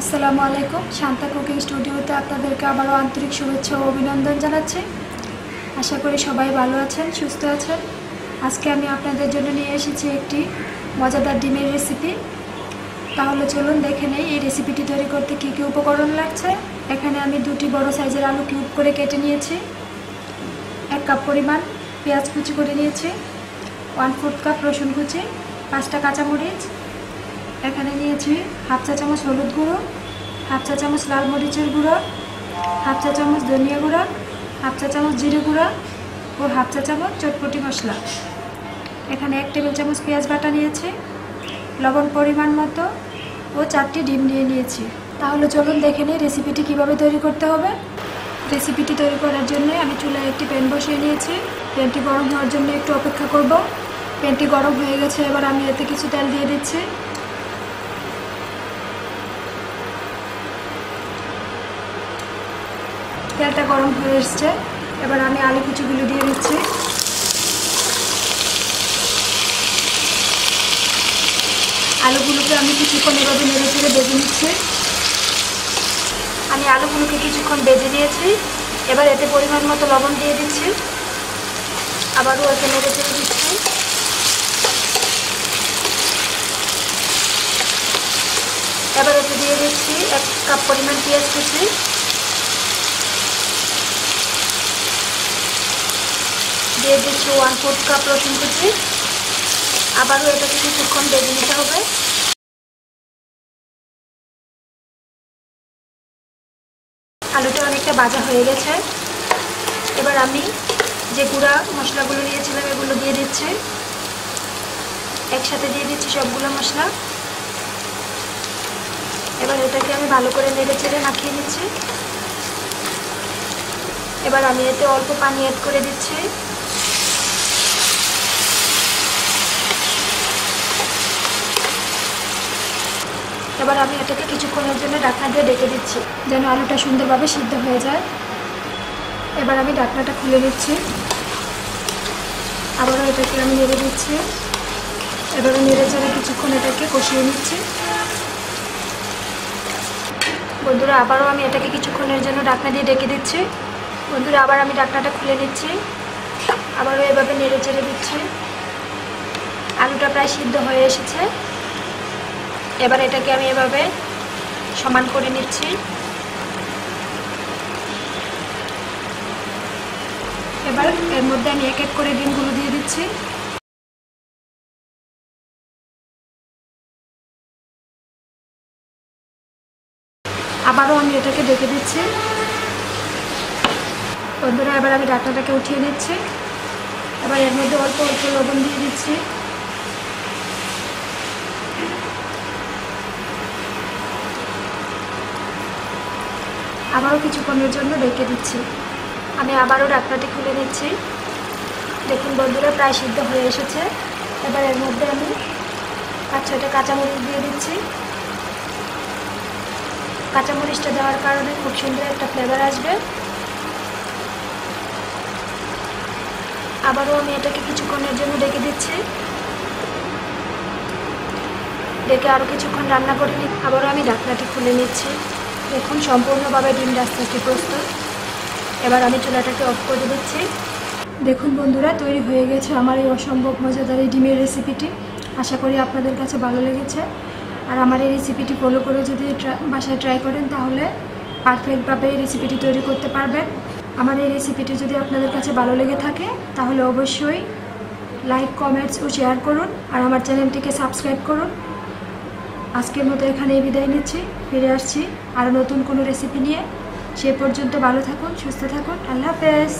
আসসালামু আলাইকুম। শান্তা কুকিং স্টুডিওতে আপনাদেরকে আবারও আন্তরিক শুভেচ্ছা ও অভিনন্দন জানাচ্ছি। আশা করি সবাই ভালো আছেন, সুস্থ আছেন। আজকে আমি আপনাদের জন্য নিয়ে এসেছি একটি মজাদার ডিমের রেসিপি তাহলে চলুন দেখে নেই, এই রেসিপিটি তৈরি করতে কী কী উপকরণ লাগছে। এখানে আমি দুটি বড় সাইজের আলু কিউব করে কেটে নিয়েছি। এক কাপ পরিমাণ পেঁয়াজ কুচি করে নিয়েছি। ওয়ান ফোর্থ কাপ রসুন কুচি, পাঁচটা কাঁচামরিচ এখানে নিয়েছি হাফ চা চামচ হলুদ গুঁড়ো, হাফ চা চামচ লাল মরিচের গুঁড়ো, হাফ চা চামচ ধনিয়া গুঁড়ো, হাফ চা চামচ জিরে গুঁড়ো ও হাফ চা চামচ চটপটি মশলা। এখানে এক টেবিল চামচ পেঁয়াজ বাটা নিয়েছি, লবণ পরিমাণ মতো ও চারটি ডিম নিয়ে নিয়েছি। তাহলে চলুন দেখে নিই রেসিপিটি কীভাবে তৈরি করতে হবে। রেসিপিটি তৈরি করার জন্য আমি চুলায় একটি প্যান বসিয়ে নিয়েছি। প্যানটি গরম হওয়ার জন্য একটু অপেক্ষা করব। প্যানটি গরম হয়ে গেছে, এবার আমি এতে কিছু তেল দিয়ে দিচ্ছি। তেলটা গরম হয়ে এসছে। এবার আমি আলু কুচিগুলো দিয়ে দিচ্ছি। আলুগুলোকে আমি কিছুক্ষণ এভাবে নেড়ে চেড়ে বেজে নিচ্ছি। আমি আলুগুলোকে কিছুক্ষণ বেজে নিয়েছি। এবার এতে পরিমাণ মতো লবণ দিয়ে দিচ্ছি। আবারও এতে নেড়ে চেড়ে দিচ্ছি। এবার এতে দিয়ে দিচ্ছি এক কাপ পরিমাণ পেঁয়াজ কুচি। দিয়ে দিচ্ছি ওয়ান ফোর্থ কাপ রসুন কুচি। আবারও এটাকে কিছুক্ষণ বেজে নিতে হবে। আলুটা অনেকটা ভাজা হয়ে গেছে। এবার আমি যে গুঁড়া মশলাগুলো নিয়েছিলাম, এগুলো দিয়ে দিচ্ছি। একসাথে দিয়ে দিচ্ছি সবগুলো মশলা। এবার এটাকে আমি ভালো করে নেড়ে চেড়ে মাখিয়ে নিচ্ছি। এবার আমি এতে অল্প পানি অ্যাড করে দিচ্ছি। এবার আমি এটাকে কিছুক্ষণের জন্য ঢাকনা দিয়ে ডেকে দিচ্ছি, যেন আলুটা সুন্দরভাবে সিদ্ধ হয়ে যায়। এবার আমি ঢাকনাটা খুলে দিচ্ছি আবারও এটাকে আমি নেড়ে দিচ্ছি। এবারে নেড়ে চেড়ে কিছুক্ষণ এটাকে কষিয়ে নিচ্ছি। বন্ধুরা, আবারও আমি এটাকে কিছুক্ষণের জন্য ঢাকনা দিয়ে ডেকে দিচ্ছি। বন্ধুরা, আবার আমি ঢাকনাটা খুলে নিচ্ছি। আবারও এভাবে নেড়ে চেড়ে দিচ্ছি। আলুটা প্রায় সিদ্ধ হয়ে এসেছে। এবার এটাকে আমি এভাবে সমান করে নিচ্ছি। এবার এর মধ্যে আমি এক এক করে ডিমগুলো দিয়ে দিচ্ছি। আবারও আমি এটাকে ডেকে দিচ্ছি। বন্ধুরা, এবার আমি ডাটাটাকে উঠিয়ে নিচ্ছি। এবার এর মধ্যে অল্প অল্প লবণ দিয়ে দিচ্ছি। আবারও কিছুক্ষণের জন্য ডেকে দিচ্ছি। আমি আবারও ডাকনাটি খুলে নিচ্ছি। দেখুন বন্ধুরা, প্রায় সিদ্ধ হয়ে এসেছে। এবার এর মধ্যে আমি পাঁচ ছয়টা কাঁচামরিচ দিয়ে দিচ্ছি। কাঁচামরিচটা দেওয়ার কারণে খুব সুন্দর একটা ফ্লেভার আসবে। আবারও আমি এটাকে কিছুক্ষণের জন্য ডেকে দিচ্ছি। ডেকে আরও কিছুক্ষণ রান্না করে নি আবারও আমি ডাকনাটি খুলে নিচ্ছি। দেখুন, সম্পূর্ণভাবে ডিম রাস্তাটি প্রস্তুত। এবার আমি চুলাটাকে অফ করে দিচ্ছি। দেখুন বন্ধুরা, তৈরি হয়ে গেছে আমার এই অসম্ভব মজাদার এই ডিমের রেসিপিটি আশা করি আপনাদের কাছে ভালো লেগেছে। আর আমার এই রেসিপিটি ফলো করে যদি বাসায় ট্রাই করেন, তাহলে পারফেক্টভাবে এই রেসিপিটি তৈরি করতে পারবেন। আমার এই রেসিপিটি যদি আপনাদের কাছে ভালো লেগে থাকে, তাহলে অবশ্যই লাইক কমেন্টস ও শেয়ার করুন। আর আমার চ্যানেলটিকে সাবস্ক্রাইব করুন। আজকের মতো এখানে বিদায় নিচ্ছি। ফিরে আসছি আরও নতুন কোনো রেসিপি নিয়ে। সে পর্যন্ত ভালো থাকুন, সুস্থ থাকুন। আল্লাহ হাফেজ।